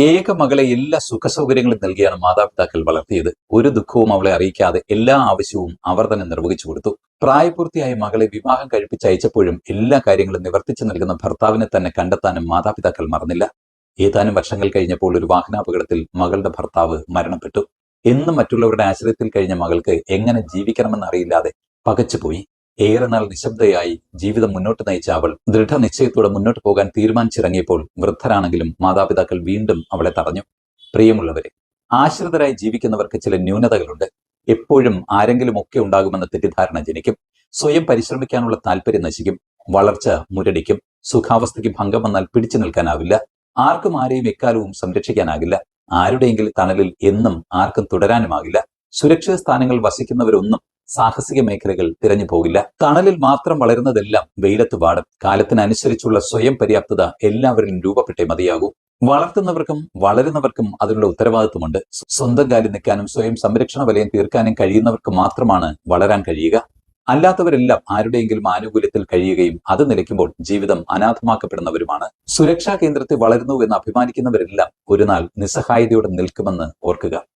ഏക മകളെ എല്ലാ സുഖസൗകര്യങ്ങളും നൽകിയാണ് മാതാപിതാക്കൾ വളർത്തിയത്. ഒരു ദുഃഖവും അവളെ അറിയിക്കാതെ എല്ലാ ആവശ്യവും അവർ തന്നെ നിർവഹിച്ചു കൊടുത്തു. പ്രായപൂർത്തിയായ മകളെ വിവാഹം കഴിപ്പിച്ചയച്ചപ്പോഴും എല്ലാ കാര്യങ്ങളും നിവർത്തിച്ചു നൽകുന്ന ഭർത്താവിനെ തന്നെ കണ്ടെത്താനും മാതാപിതാക്കൾ മറന്നില്ല. ഏതാനും വർഷങ്ങൾ കഴിഞ്ഞപ്പോൾ ഒരു വാഹനാപകടത്തിൽ മകളുടെ ഭർത്താവ് മരണപ്പെട്ടു. എന്നും മറ്റുള്ളവരുടെ ആശ്രയത്തിൽ കഴിഞ്ഞ മകൾക്ക് എങ്ങനെ ജീവിക്കണമെന്ന് അറിയില്ലാതെ പകച്ചുപോയി. ഏറെ നാൾ നിശബ്ദയായി ജീവിതം മുന്നോട്ട് നയിച്ച അവൾ ദൃഢനിശ്ചയത്തോടെ മുന്നോട്ട് പോകാൻ തീരുമാനിച്ചിറങ്ങിയപ്പോൾ വൃദ്ധരാണെങ്കിലും മാതാപിതാക്കൾ വീണ്ടും അവളെ തടഞ്ഞു. പ്രിയമുള്ളവരെ ആശ്രിതരായി ജീവിക്കുന്നവർക്ക് ചില ന്യൂനതകളുണ്ട്. എപ്പോഴും ആരെങ്കിലും ഒക്കെ ഉണ്ടാകുമെന്ന തെറ്റിദ്ധാരണ ജനിക്കും. സ്വയം പരിശ്രമിക്കാനുള്ള താല്പര്യം നശിക്കും. വളർച്ച മുരടിക്കും. സുഖാവസ്ഥയ്ക്ക് ഭംഗം വന്നാൽ പിടിച്ചു നിൽക്കാനാവില്ല. ആർക്കും ആരെയും എക്കാലവും സംരക്ഷിക്കാനാകില്ല. ആരുടെയെങ്കിലും തണലിൽ എന്നും ആർക്കും തുടരാനുമാകില്ല. സുരക്ഷിത സ്ഥാനങ്ങൾ വസിക്കുന്നവരൊന്നും സാഹസിക മേഖലകൾ തിരഞ്ഞു പോകില്ല. തണലിൽ മാത്രം വളരുന്നതെല്ലാം വെയിലത്ത് പാടും കാലത്തിനനുസരിച്ചുള്ള സ്വയം പര്യാപ്തത എല്ലാവരിലും രൂപപ്പെട്ടേ മതിയാകൂ. വളർത്തുന്നവർക്കും വളരുന്നവർക്കും അതിനുള്ള ഉത്തരവാദിത്വമുണ്ട്. സ്വന്തം കാലിൽ നിൽക്കാനും സ്വയം സംരക്ഷണ വലയം തീർക്കാനും കഴിയുന്നവർക്ക് മാത്രമാണ് വളരാൻ കഴിയുക. അല്ലാത്തവരെല്ലാം ആരുടെയെങ്കിലും ആനുകൂല്യത്തിൽ കഴിയുകയും അത് നിലയ്ക്കുമ്പോൾ ജീവിതം അനാഥമാക്കപ്പെടുന്നവരുമാണ്. സുരക്ഷാ കേന്ദ്രത്തിൽ വളരുന്നു എന്ന് അഭിമാനിക്കുന്നവരെല്ലാം ഒരു നാൾ നിസ്സഹായതയോടെ നിൽക്കുമെന്ന് ഓർക്കുക.